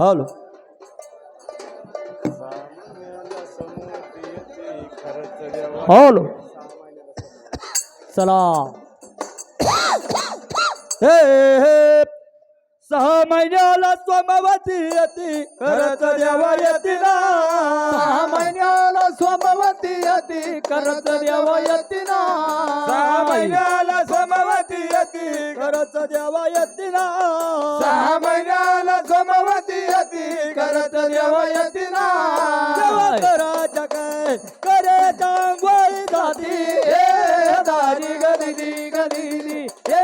Hello. Hello. चला हे हे सहा महिन्याला सोमवती येते. खरंच देवा येते ना. सहा महिन्याला सोमवती येते. खरंच देवा येते ना. सहा महिन्याला सोमवती येते. खरंच देवा येते ना. येते खरंच देवा येते ना देवा कराच्या काय करे चांगवळी जाती. हे दारी गदिली गदिली हे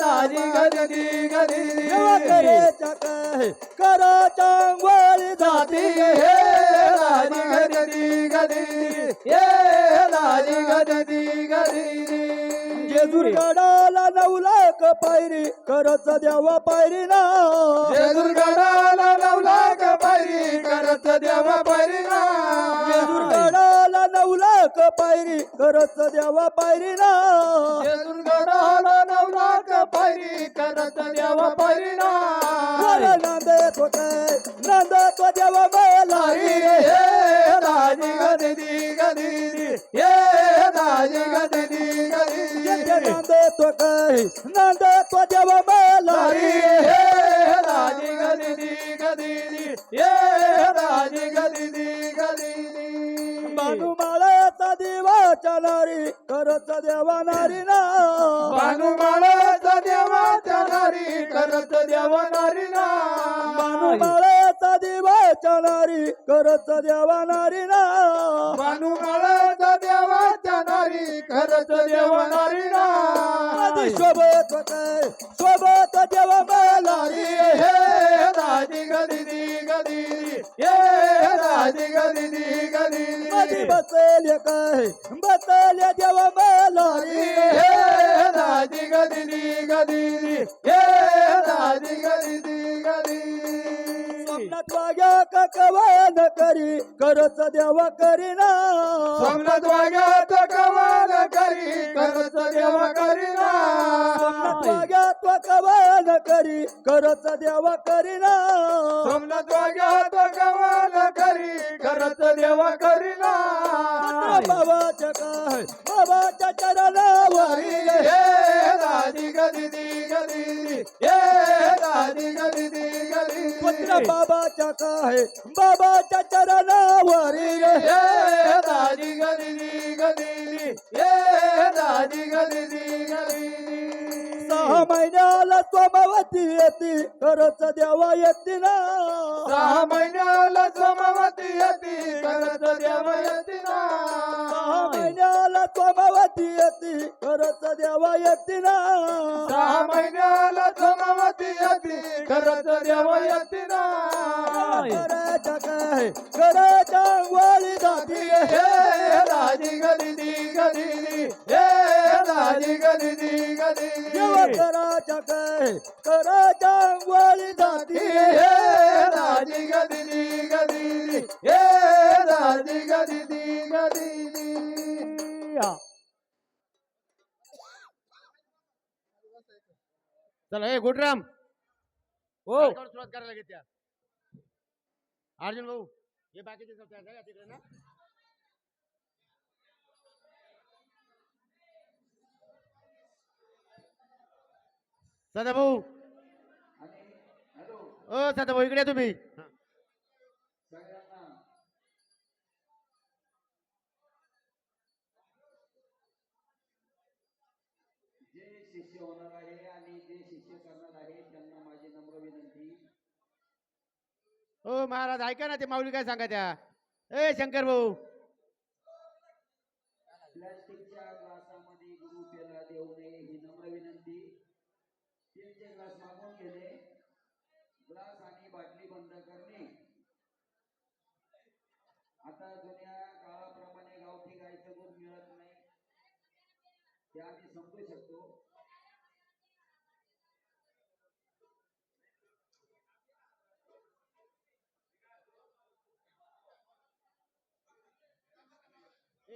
दारी गदिली देवा कराच्या काय करा चांगवळी जाती. हे दारी गदिली गदिली हे दारी गदिली गदिली जेजुरगडाला नऊ लाख पायरी. करत द्यावा पायरी ना. जेजुरगडाला नऊ लाख पायरी. करत द्यावा पायरी ना. जेजुरगडाला नऊ लाख पायरी. करत द्यावा पायरी ना. जेजुरगडाला नऊ लाख पायरी. करत द्यावा पायरी ना. नांदे तो काय नांदे तो देवा बेलारी हे दाजी गदी गदी हे दाजी गदी गदी बानू माळ्याचा दिवा चलारी करत देवा नारी ना. बानू माळ्याचा देवा चलारी करत देवा नारी ना. बानू माळ्याचा दिवा चलारी करत देवा नारी ना. बानू माळ्याचा देवा चलारी करत देवा नारी ना. आधी शोभत काय शोभत देवा मेलारी हे राजी गदी गदी. हे राजी गदी गदी. आधी बसेल काय बसेल देवा मेलारी हे राजी गदी गदी. हे राजी गदी गदी. वाग्या का कवान करी करत देवा करीना. स्वप्नात वाग्यात कवान करी करत देवा करीना. स्वप्नात वाग्यात कवान करी करत देवा करीना. स्वप्नात वाग्यात कवान करी करत देवा करीना. बाबाच्या काय? बाबाच्या चरणावरी हे दादी गदी गदी हे दादी गदी गदी पुत्र बाबाच्या काय? बाबाच्या चरणावरी हे दादी गदी गदी हे दादी गदी गदी सहा महिन्याला सोमवती येते. करत देवा येते ना. सहा महिन्याला सोमवती येते. करत देवा येते ना. सोमवती येते करत देवा येते ना. सहा महिन्याला सोमवती येते करत देवा येते ना. करायच्या काय? करायच्या वाळी जाती. हे राजी गदी गदी हे राजी गदी गदी कराच्या काय? कराच्या वाळी जाती. हे राजी गदी गदी हे राजी गदी गदी चला हे गुडराम. हो. सुरुवात करायला घेत त्या अर्जुन भाऊ हे बाकीचे सब तयार झाले का तिकडे ना. सदा भाऊ ओ सदा भाऊ इकडे या तुम्ही. शिष्य होणार आहे आणि जे शिष्य करणार आहे त्यांना माझी नम्र विनंती. ओ महाराज ऐका ना ते माऊली काय सांगा त्या ए शंकर भाऊ. प्लॅस्टिकच्या ग्लासामध्ये गुरु पेला देऊ नये ही नम्र विनंती. स्टीलचे ग्लास मागून घेणे ग्लास आणि बाटली बंद करणे. आता जुन्या काळाप्रमाणे गावठी गायचं दूध मिळत नाही. ते आम्ही समजू शकतो.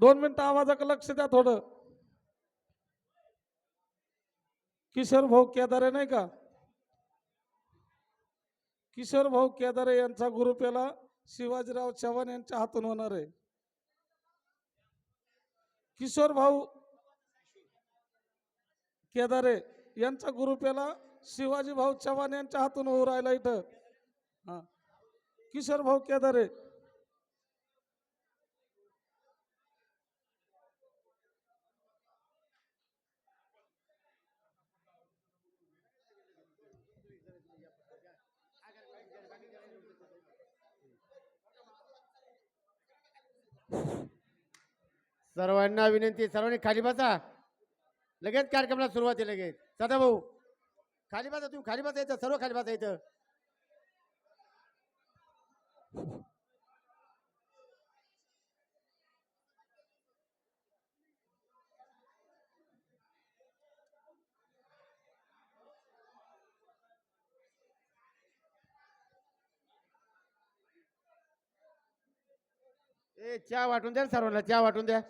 दोन मिनिटं आवाजाक लक्ष द्या थोडं. किशोर भाऊ केदारे नाही का? किशोर भाऊ केदारे यांचा गुरुपेला शिवाजीराव चव्हाण यांच्या हातून होणार आहे. किशोर भाऊ केदारे यांचा गुरुपेला शिवाजी भाऊ चव्हाण यांच्या हातून होऊ राहिला इथं. हा. किशोर भाऊ केदारे सर्वांना विनंती सर्वांनी खाली बसा. लगेच कार्यक्रमाला सुरुवात आहे लगेच. सदा भाऊ खाली बसा तुम्ही खाली बसायचं येतं सर्व खाली बसायचं ए चहा वाटून द्या ना सर्वांना चहा वाटून द्या